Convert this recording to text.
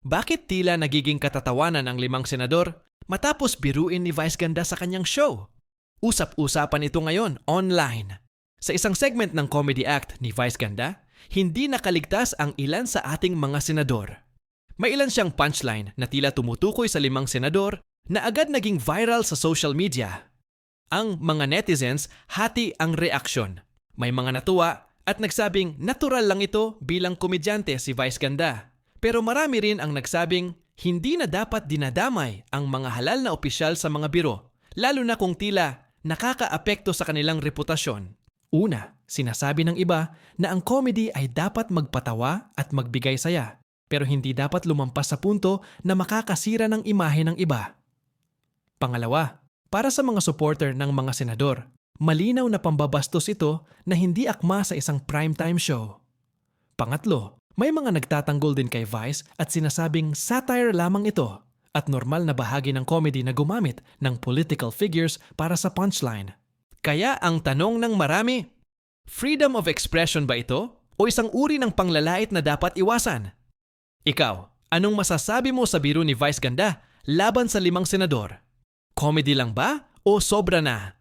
Bakit tila nagiging katatawanan ang limang senador matapos biruin ni Vice Ganda sa kanyang show? Usap-usapan ito ngayon online. Sa isang segment ng Comedy Act ni Vice Ganda, hindi nakaligtas ang ilan sa ating mga senador. May ilan siyang punchline na tila tumutukoy sa limang senador na agad naging viral sa social media. Ang mga netizens hati ang reaksyon. May mga natuwa at nagsabing natural lang ito bilang komedyante si Vice Ganda. Pero marami rin ang nagsabing hindi na dapat dinadamay ang mga halal na opisyal sa mga biro, lalo na kung tila nakakaapekto sa kanilang reputasyon. Una, sinasabi ng iba na ang comedy ay dapat magpatawa at magbigay saya, pero hindi dapat lumampas sa punto na makakasira ng imahe ng iba. Pangalawa, para sa mga supporter ng mga senador, malinaw na pambabastos ito na hindi akma sa isang primetime show. Pangatlo, may mga nagtatanggol din kay Vice at sinasabing satire lamang ito at normal na bahagi ng comedy na gumamit ng political figures para sa punchline. Kaya ang tanong ng marami, freedom of expression ba ito o isang uri ng panglalait na dapat iwasan? Ikaw, anong masasabi mo sa biro ni Vice Ganda laban sa limang senador? Comedy lang ba o sobra na?